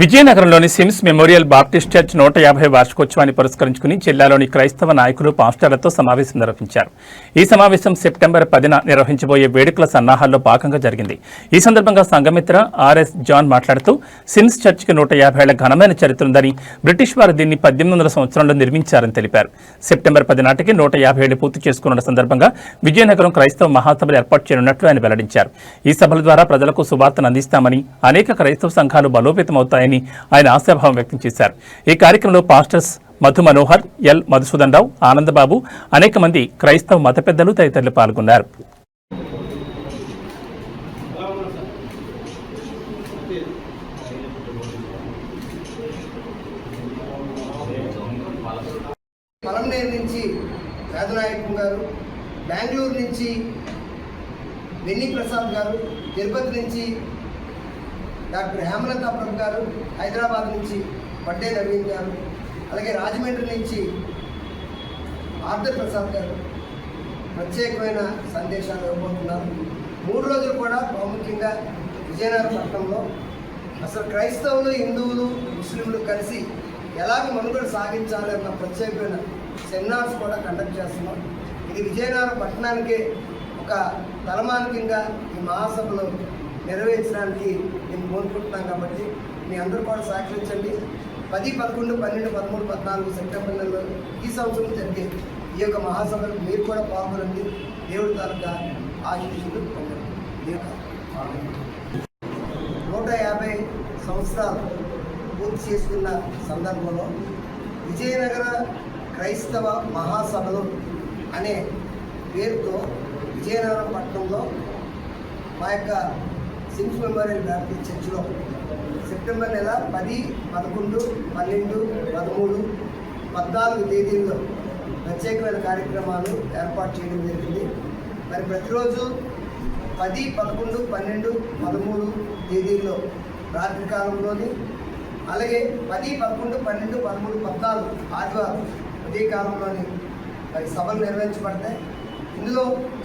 విజయనగరంలోని Sims memorial Baptist church నూట యాభై వార్షికోత్సవాన్ని పురస్కరించుకుని జిల్లాలోని క్రైస్తవ నాయకులు పాస్టర్లతో సమావేశం నిర్వహించారు. ఈ సమావేశం సెప్టెంబర్ పదిన నిర్వహించబోయే వేడుకల సన్నాహాల్లో భాగంగా జరిగింది. ఈ సందర్భంగా సంఘమిత్ర ఆర్ఎస్ జాన్ మాట్లాడుతూ సిమ్స్ చర్చ్కి నూట యాభై ఏళ్ళ ఘనమైన చరిత్ర ఉందని బ్రిటిష్ వారు దీన్ని పద్దెనిమిది వందల సంవత్సరంలో నిర్మించారని తెలిపారు. సెప్టెంబర్ పది నాటికి నూట యాభై ఏళ్ళు పూర్తి చేసుకున్న సందర్భంగా విజయనగరం క్రైస్తవ మహాసభలు ఏర్పాటు చేయనున్నట్లు ఆయన వెల్లడించారు. ఈ సభల ద్వారా ప్రజలకు సువార్తను అందిస్తామని అనేక క్రైస్తవ సంఘాలు బలోపేతమవుతాయని ఆయన ఆశాభావం వ్యక్తం చేశారు. ఈ కార్యక్రమంలో పాస్టర్స్ మధు మనోహర్ ఎల్ మధుసూదన్ రావు ఆనందబాబు అనేక మంది క్రైస్తవ మత పెద్దలు తదితరులు పాల్గొన్నారు. పలంనేరు నుంచి వేదనాయకం గారు బెంగళూరు నుంచి వెన్ని ప్రసాద్ గారు తిరుపతి నుంచి డాక్టర్ హేమలత ప్రభు గారు హైదరాబాద్ నుంచి వడ్డే నవీన్ గారు అలాగే రాజమండ్రి నుంచి ఆర్దర్ ప్రసాద్ గారు ప్రత్యేకమైన సందేశాలు ఇవ్వబోతున్నారు. మూడు రోజులు కూడా ప్రాముఖ్యంగా విజయనగరం పట్టణంలో అసలు క్రైస్తవులు హిందువులు ముస్లింలు కలిసి ఎలాగ మనుగడ సాగించాలి అన్న ప్రత్యేకమైన సెమినార్స్ కూడా కండక్ట్ చేస్తున్నాం. ఇది విజయనగరం పట్టణానికి ఒక తలమానికంగా ఈ మహాసభలో నెరవేర్చడానికి మేము కోరుకుంటున్నాం కాబట్టి మీ అందరూ కూడా సహకరించండి. పది పదకొండు పన్నెండు పదమూడు పద్నాలుగు సెప్టెంబర్ నెలలో ఈ సంవత్సరం జరిగే ఈ యొక్క మహాసభలు మీరు కూడా పాల్గొనండి. దేవుడి తాలూకా ఆశీస్సులు పొందండి. నూట యాభై సంవత్సరాలు పూర్తి చేసుకున్న సందర్భంలో విజయనగర క్రైస్తవ మహాసభలు అనే పేరుతో విజయనగరం పట్టణంలో మా యొక్క సిమ్స్ మెమోరియల్ బ్యాప్టిస్ట్ చర్చిలో సెప్టెంబర్ నెల పది పదకొండు పన్నెండు పదమూడు పద్నాలుగు తేదీల్లో ప్రత్యేకమైన కార్యక్రమాలు ఏర్పాటు చేయడం జరిగింది. మరి ప్రతిరోజు పది పదకొండు పన్నెండు పదమూడు తేదీల్లో రాత్రి కాలంలోని అలాగే పది పదకొండు పన్నెండు పదమూడు పద్నాలుగు ఆదివారం ఉదయ కాలంలోని మరి సభలు నిర్వహించబడతాయి. ఇందులో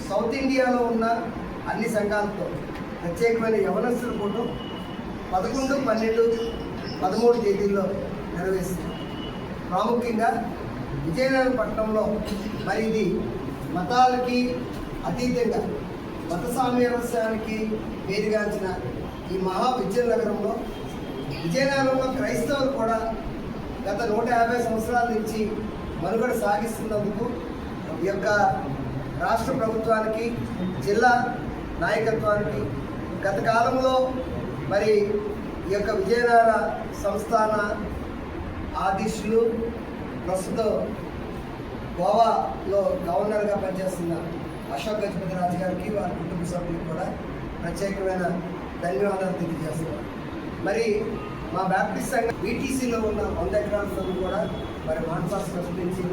సౌత్ ఇండియాలో ఉన్న అన్ని సంఘాలతో ప్రత్యేకమైన యవనస్తుల ఫోటో పదకొండు పన్నెండు పదమూడు తేదీల్లో నిర్వహిస్తుంది ప్రాముఖ్యంగా విజయనగరం పట్టణంలో మరి ఇది మతాలకి అతీతంగా మత సామ్యవస్యానికి పేరుగాంచిన ఈ మహా విజయనగరంలో విజయనగరంలో క్రైస్తవులు కూడా గత నూట యాభై సంవత్సరాల నుంచి మనుగడ సాగిస్తున్నందుకు ఈ యొక్క రాష్ట్ర ప్రభుత్వానికి జిల్లా నాయకత్వానికి గత కాలంలో మరి ఈ యొక్క విజయనగర సంస్థాన ఆదిష్యులు ప్రస్తుతం గోవాలో గవర్నర్గా పనిచేస్తున్న అశోక్ గజపతి రాజు గారికి వారి కుటుంబ సభ్యులకు కూడా ప్రత్యేకమైన ధన్యవాదాలు తెలియజేస్తున్నారు మరి మా బ్యాప్టిస్ట్ సంఘం బీటీసీలో ఉన్న వంద ఎకరాల కూడా మరి మాన్సాస్ ప్రశ్నించి